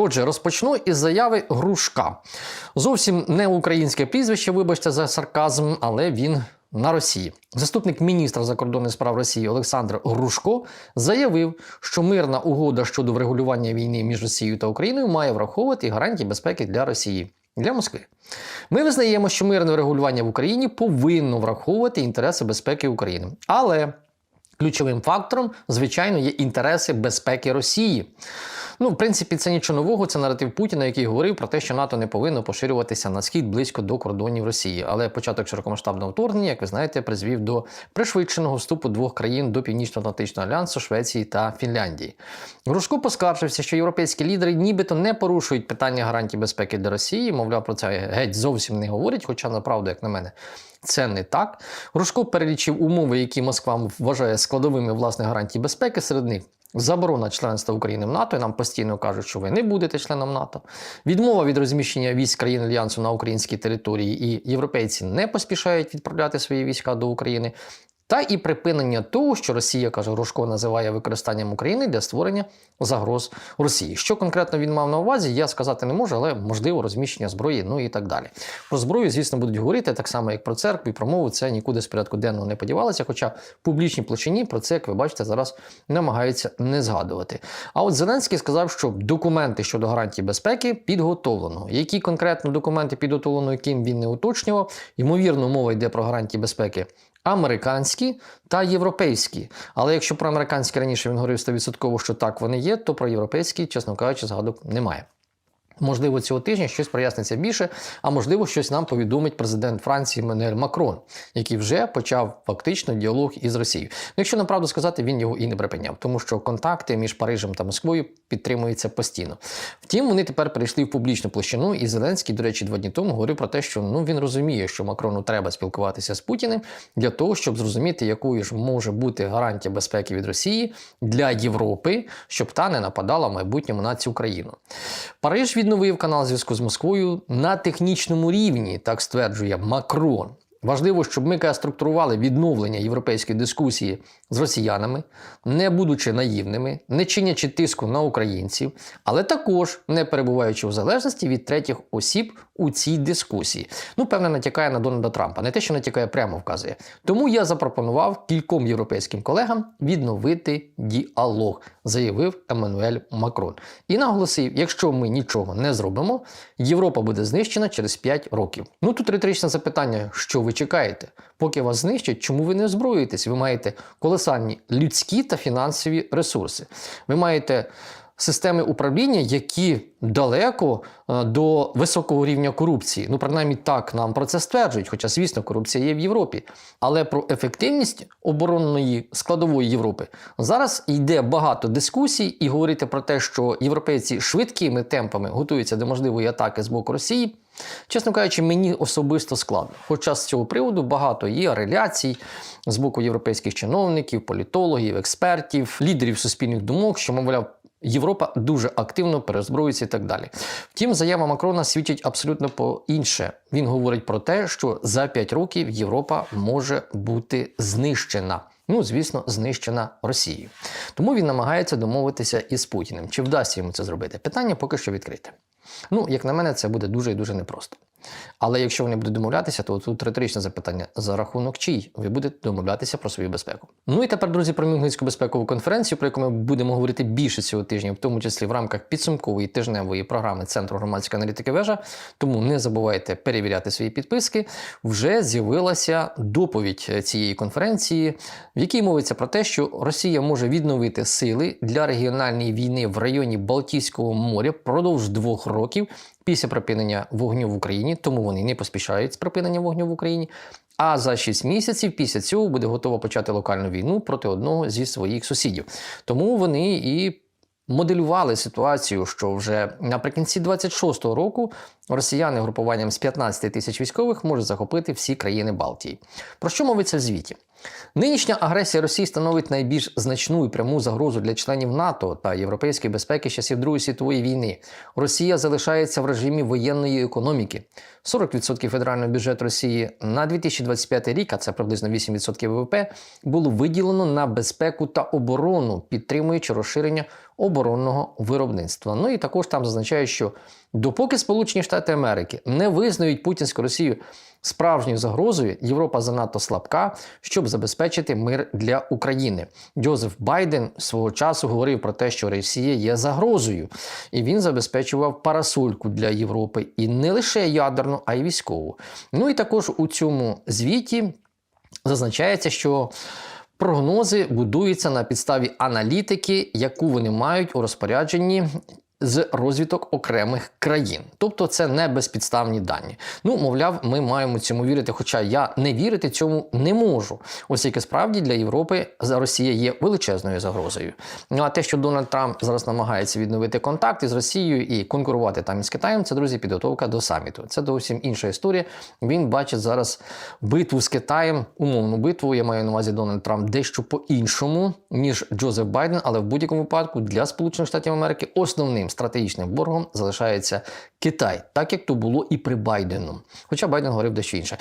Отже, розпочну із заяви Грушка. Зовсім не українське прізвище, вибачте за сарказм, але він на Росії. Заступник міністра закордонних справ Росії Олександр Грушко заявив, що мирна угода щодо врегулювання війни між Росією та Україною має враховувати гарантії безпеки для Росії. Для Москви ми визнаємо, що мирне врегулювання в Україні повинно враховувати інтереси безпеки України. Але ключовим фактором, звичайно, є інтереси безпеки Росії. Ну, в принципі, це нічого нового. Це наратив Путіна, який говорив про те, що НАТО не повинно поширюватися на схід близько до кордонів Росії. Але початок широкомасштабного вторгнення, як ви знаєте, призвів до пришвидшеного вступу двох країн до Північно-Атлантичного альянсу Швеції та Фінляндії. Грушко поскаржився, що європейські лідери нібито не порушують питання гарантій безпеки для Росії. Мовляв, про це геть зовсім не говорять, хоча направду, як на мене. Це не так. Грушко перелічив умови, які Москва вважає складовими власне гарантій безпеки. Серед них заборона членства України в НАТО. І нам постійно кажуть, що ви не будете членом НАТО. Відмова від розміщення військ країн альянсу на українській території, і європейці не поспішають відправляти свої війська до України. Та і припинення того, що Росія каже, Рожко називає використанням України для створення загроз Росії. Що конкретно він мав на увазі, я сказати не можу, але можливо розміщення зброї, ну і так далі. Про зброю, звісно, будуть говорити так само, як про церкву і про мову. Це нікуди з порядку денного не подівалося. Хоча в публічній площині про це, як ви бачите, зараз намагаються не згадувати. А от Зеленський сказав, що документи щодо гарантій безпеки підготовлено. Які конкретно документи підготовлено, яким він не уточнював, ймовірно, мова йде про гарантії безпеки американські та європейські. Але якщо про американські раніше він говорив 100%, що так вони є, то про європейські, чесно кажучи, згадок немає. Можливо, цього тижня щось проясниться більше, а можливо, щось нам повідомить президент Франції Менель Макрон, який вже почав фактично діалог із Росією. Ну, якщо направду сказати, він його і не припиняв, тому що контакти між Парижем та Москвою підтримуються постійно. Втім, вони тепер перейшли в публічну площину, і Зеленський, до речі, два дні тому говорив про те, що ну він розуміє, що Макрону треба спілкуватися з Путіним для того, щоб зрозуміти, якою ж може бути гарантія безпеки від Росії для Європи, щоб та не нападала в майбутньому на цю країну. Париж від відновив канал зв'язку з Москвою на технічному рівні, так стверджує Макрон. Важливо, щоб ми структурували відновлення європейської дискусії з росіянами, не будучи наївними, не чинячи тиску на українців, але також не перебуваючи в залежності від третіх осіб у цій дискусії. Ну, певне, натякає на Дональда Трампа, не те, що натякає, прямо вказує. Тому я запропонував кільком європейським колегам відновити діалог, заявив Еммануель Макрон. І наголосив: якщо ми нічого не зробимо, Європа буде знищена через 5 років. Ну тут риторичне запитання, що ви чекаєте? Поки вас знищать, чому ви не озброюєтесь? Ви маєте колосальні людські та фінансові ресурси. Ви маєте системи управління, які далеко е, до високого рівня корупції. Ну, принаймні так нам про це стверджують, хоча, звісно, корупція є в Європі. Але про ефективність оборонної складової Європи зараз йде багато дискусій, і говорити про те, що європейці швидкими темпами готуються до можливої атаки з боку Росії. Чесно кажучи, мені особисто складно. Хоча з цього приводу багато є реляцій з боку європейських чиновників, політологів, експертів, лідерів суспільних думок, що, мовляв, Європа дуже активно перезброюється і так далі. Втім, заява Макрона свідчить абсолютно по інше. Він говорить про те, що за 5 років Європа може бути знищена. Ну, звісно, знищена Росією. Тому він намагається домовитися із Путіним. Чи вдасться йому це зробити? Питання поки що відкрите. Ну, як на мене, це буде дуже і дуже непросто. Але якщо вони будуть домовлятися, то тут риторичне запитання: за рахунок чий ви будете домовлятися про свою безпеку. Ну і тепер, друзі, про Мюнхенську безпекову конференцію, про яку ми будемо говорити більше цього тижня, в тому числі в рамках підсумкової тижневої програми Центру громадської аналітики вежа. Тому не забувайте перевіряти свої підписки. Вже з'явилася доповідь цієї конференції, в якій мовиться про те, що Росія може відновити сили для регіональної війни в районі Балтійського моря впродовж двох років після припинення вогню в Україні, тому вони не поспішають з припиненням вогню в Україні. А за 6 місяців після цього буде готова почати локальну війну проти одного зі своїх сусідів. Тому вони і моделювали ситуацію, що вже наприкінці 26-го року росіяни групуванням з 15 тисяч військових можуть захопити всі країни Балтії. Про що мовиться в звіті? Нинішня агресія Росії становить найбільш значну і пряму загрозу для членів НАТО та європейської безпеки з часів Другої світової війни. Росія залишається в режимі воєнної економіки. 40% федерального бюджету Росії на 2025 рік, а це приблизно 8% ВВП, було виділено на безпеку та оборону, підтримуючи розширення оборонного виробництва. Ну і також там зазначають, що допоки Сполучені Штати Америки не визнають путінську Росію справжньою загрозою, Європа занадто слабка, щоб забезпечити мир для України. Джозеф Байден свого часу говорив про те, що Росія є загрозою, і він забезпечував парасольку для Європи і не лише ядерну, а й військову. Ну і також у цьому звіті зазначається, що прогнози будуються на підставі аналітики, яку вони мають у розпорядженні. З розвиток окремих країн, тобто це не безпідставні дані. Ну, мовляв, ми маємо цьому вірити. Хоча я не вірити цьому не можу, оскільки справді для Європи Росія є величезною загрозою. Ну а те, що Дональд Трамп зараз намагається відновити контакти з Росією і конкурувати там із Китаєм, це друзі, підготовка до саміту. Це зовсім інша історія. Він бачить зараз битву з Китаєм, умовну битву. Я маю на увазі Дональд Трамп дещо по-іншому, ніж Джозеф Байден, але в будь-якому випадку для Сполучених Штатів Америки основним стратегічним боргом залишається Китай, так як то було і при Байдену. Хоча Байден говорив дещо інше.